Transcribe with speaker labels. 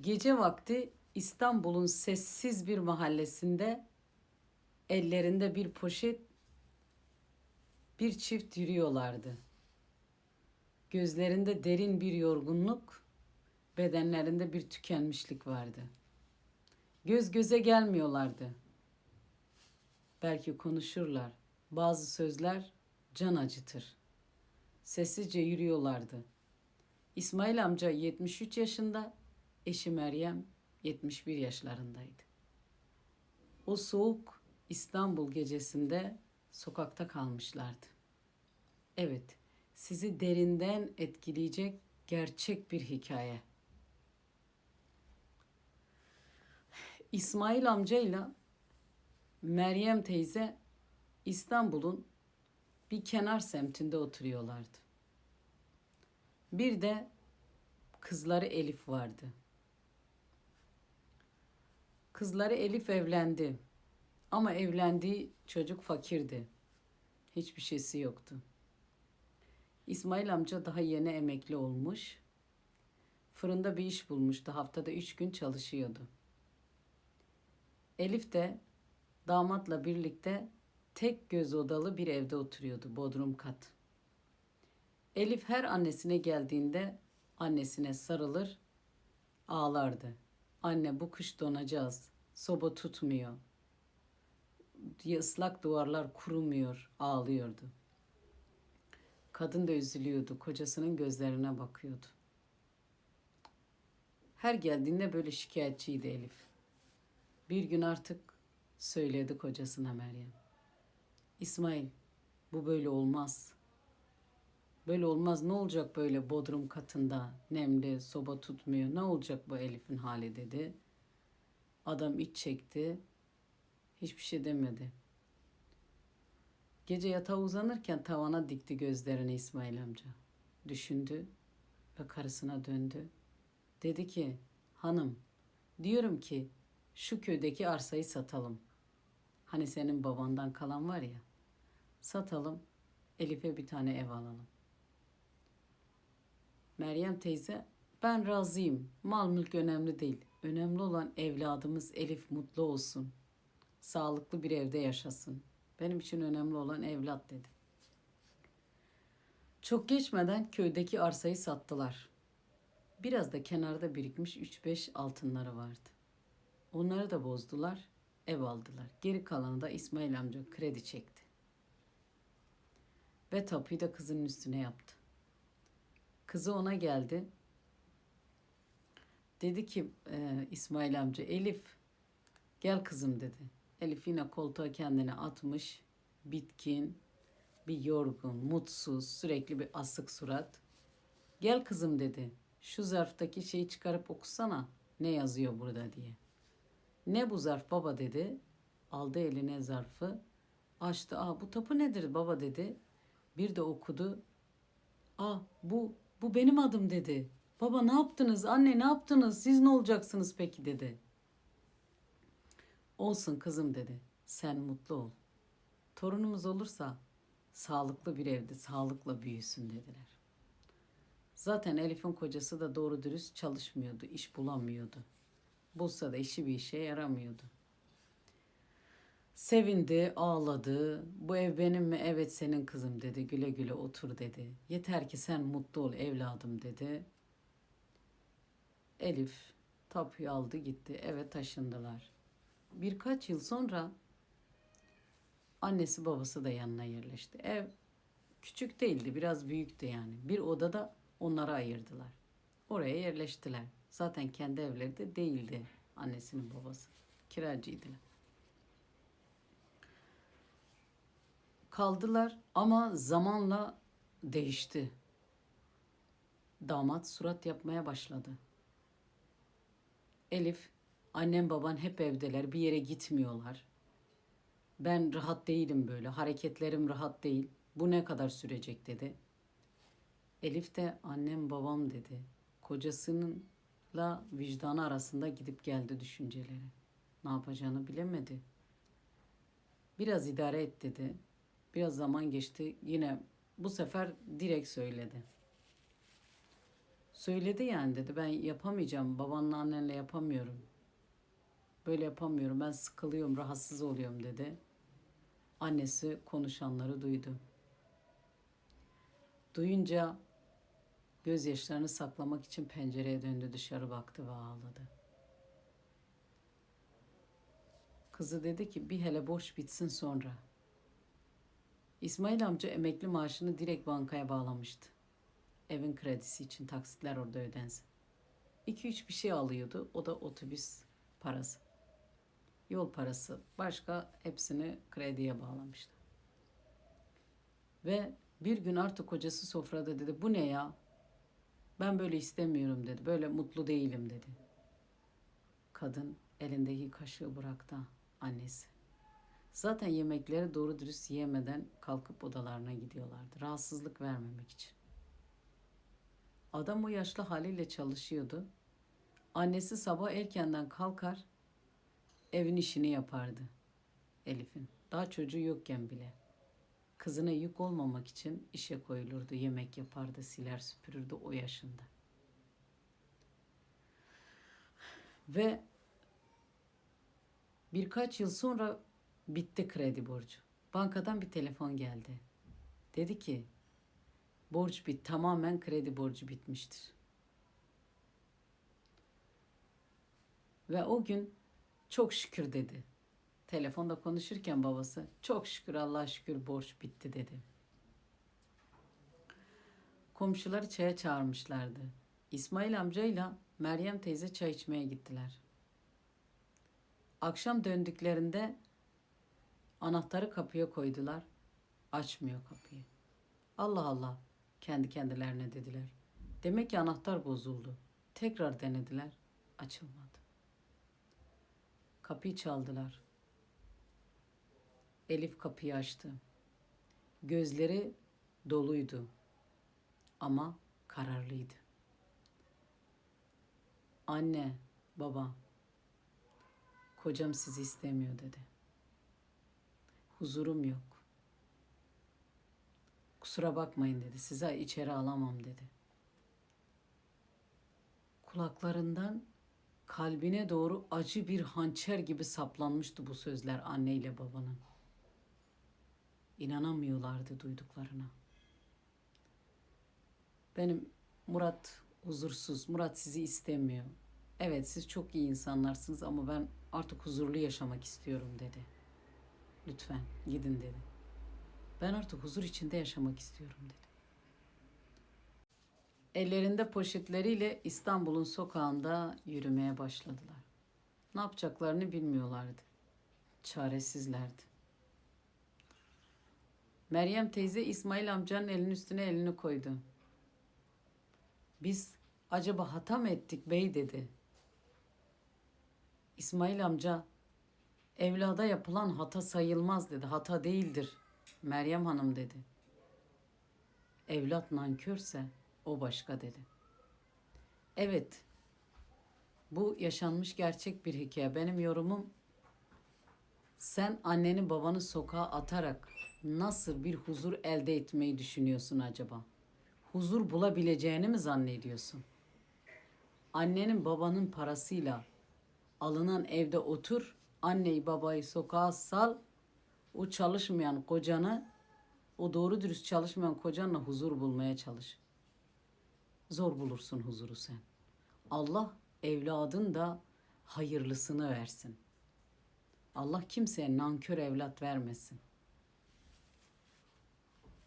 Speaker 1: Gece vakti İstanbul'un sessiz bir mahallesinde ellerinde bir poşet bir çift yürüyorlardı. Gözlerinde derin bir yorgunluk, bedenlerinde bir tükenmişlik vardı. Göz göze gelmiyorlardı. Belki konuşurlar. Bazı sözler can acıtır. Sessizce yürüyorlardı. İsmail amca 73 yaşında, eşi Meryem 71 yaşlarındaydı. O soğuk İstanbul gecesinde sokakta kalmışlardı. Evet, sizi derinden etkileyecek gerçek bir hikaye. İsmail amcayla Meryem teyze İstanbul'un bir kenar semtinde oturuyorlardı. Bir de kızları Elif vardı. Kızları Elif evlendi. Ama evlendiği çocuk fakirdi. Hiçbir şeysi yoktu. İsmail amca daha yeni emekli olmuş. Fırında bir iş bulmuştu. Haftada üç gün çalışıyordu. Elif de damatla birlikte tek göz odalı bir evde oturuyordu. Bodrum kat. Elif her annesine geldiğinde annesine sarılır, ağlardı. Anne bu kış donacağız. Soba tutmuyor. Diye ıslak duvarlar kurumuyor, ağlıyordu. Kadın da üzülüyordu, kocasının gözlerine bakıyordu. Her geldiğinde böyle şikayetçiydi Elif. Bir gün artık söyledi kocasına Meryem. İsmail, bu böyle olmaz. Böyle olmaz. Ne olacak böyle bodrum katında nemli soba tutmuyor. Ne olacak bu Elif'in hali dedi. Adam iç çekti. Hiçbir şey demedi. Gece yatağa uzanırken tavana dikti gözlerini İsmail amca. Düşündü ve karısına döndü. Dedi ki, hanım, diyorum ki şu köydeki arsayı satalım. Hani senin babandan kalan var ya. Satalım, Elif'e bir tane ev alalım. Meryem teyze, ben razıyım. Mal mülk önemli değil. Önemli olan evladımız Elif mutlu olsun. Sağlıklı bir evde yaşasın. Benim için önemli olan evlat dedi. Çok geçmeden köydeki arsayı sattılar. Biraz da kenarda birikmiş 3-5 altınları vardı. Onları da bozdular, ev aldılar. Geri kalanı da İsmail amca kredi çekti. Ve tapuyu da kızının üstüne yaptı. Kızı ona geldi. Dedi ki e, İsmail amca Elif gel kızım dedi. Elif yine koltuğa kendini atmış. Bitkin, bir yorgun, mutsuz, sürekli bir asık surat. Gel kızım dedi. Şu zarftaki şeyi çıkarıp okusana. Ne yazıyor burada diye. Ne bu zarf baba dedi. Aldı eline zarfı. Açtı. Aa bu tapu nedir baba dedi. Bir de okudu. Aa bu bu benim adım dedi. Baba ne yaptınız? Anne ne yaptınız? Siz ne olacaksınız peki dedi. Olsun kızım dedi. Sen mutlu ol. Torunumuz olursa sağlıklı bir evde sağlıkla büyüsün dediler. Zaten Elif'in kocası da doğru dürüst çalışmıyordu, iş bulamıyordu. Bulsa da işi bir işe yaramıyordu. Sevindi, ağladı. Bu ev benim mi? Evet senin kızım dedi. Güle güle otur dedi. Yeter ki sen mutlu ol evladım dedi. Elif tapuyu aldı gitti. Eve taşındılar. Birkaç yıl sonra annesi babası da yanına yerleşti. Ev küçük değildi, biraz büyüktü yani. Bir odada onları ayırdılar. Oraya yerleştiler. Zaten kendi evleri de değildi annesinin babası. Kiracıydılar. Kaldılar ama zamanla değişti. Damat surat yapmaya başladı. Elif, annem baban hep evdeler, bir yere gitmiyorlar. Ben rahat değilim böyle, hareketlerim rahat değil. Bu ne kadar sürecek dedi. Elif de annem babam dedi. Kocasınınla vicdanı arasında gidip geldi düşünceleri. Ne yapacağını bilemedi. Biraz idare et dedi. Biraz zaman geçti. Yine bu sefer direkt söyledi. Söyledi yani dedi ben yapamayacağım. Babanla annenle yapamıyorum. Böyle yapamıyorum. Ben sıkılıyorum, rahatsız oluyorum dedi. Annesi konuşanları duydu. Duyunca gözyaşlarını saklamak için pencereye döndü, dışarı baktı ve ağladı. Kızı dedi ki bir hele borç bitsin sonra. İsmail amca emekli maaşını direkt bankaya bağlamıştı. Evin kredisi için taksitler orada ödensin. 2-3 bir şey alıyordu. O da otobüs parası. Yol parası. Başka hepsini krediye bağlamıştı. Ve bir gün artık kocası sofrada dedi bu ne ya? Ben böyle istemiyorum dedi. Böyle mutlu değilim dedi. Kadın elindeki kaşığı bıraktı annesi. Zaten yemekleri doğru dürüst yemeden kalkıp odalarına gidiyorlardı. Rahatsızlık vermemek için. Adam o yaşlı haliyle çalışıyordu. Annesi sabah erkenden kalkar, evin işini yapardı Elif'in. Daha çocuğu yokken bile. Kızına yük olmamak için işe koyulurdu, yemek yapardı, siler süpürürdü o yaşında. Ve birkaç yıl sonra bitti kredi borcu. Bankadan bir telefon geldi. Dedi ki borç bit tamamen kredi borcu bitmiştir. Ve o gün çok şükür dedi. Telefonda konuşurken babası çok şükür Allah'a şükür borç bitti dedi. Komşuları çaya çağırmışlardı. İsmail amcayla Meryem teyze çay içmeye gittiler. Akşam döndüklerinde anahtarı kapıya koydular. Açmıyor kapıyı. Allah Allah kendi kendilerine dediler. Demek ki anahtar bozuldu. Tekrar denediler. Açılmadı. Kapıyı çaldılar. Elif kapıyı açtı. Gözleri doluydu ama kararlıydı. Anne, baba, kocam sizi istemiyor dedi. Huzurum yok. Kusura bakmayın dedi. Size içeri alamam dedi. Kulaklarından kalbine doğru acı bir hançer gibi saplanmıştı bu sözler anne ile babanın. İnanamıyorlardı duyduklarına. Benim Murat huzursuz, Murat sizi istemiyor. Evet siz çok iyi insanlarsınız ama ben artık huzurlu yaşamak istiyorum dedi. Lütfen gidin dedi. Ben artık huzur içinde yaşamak istiyorum dedi. Ellerinde poşetleriyle İstanbul'un sokağında yürümeye başladılar. Ne yapacaklarını bilmiyorlardı. Çaresizlerdi. Meryem teyze İsmail amcanın elinin üstüne elini koydu. Biz acaba hata mı ettik bey dedi. İsmail amca evlada yapılan hata sayılmaz dedi. Hata değildir. Meryem hanım dedi. Evlat nankörse o başka dedi. Evet. Bu yaşanmış gerçek bir hikaye. Benim yorumum sen anneni babanı sokağa atarak nasıl bir huzur elde etmeyi düşünüyorsun acaba? Huzur bulabileceğini mi zannediyorsun? Annenin babanın parasıyla alınan evde otur, anneyi babayı sokağa sal, o çalışmayan kocanı, o doğru dürüst çalışmayan kocanla huzur bulmaya çalış. Zor bulursun huzuru sen. Allah evladın da hayırlısını versin. Allah kimseye nankör evlat vermesin.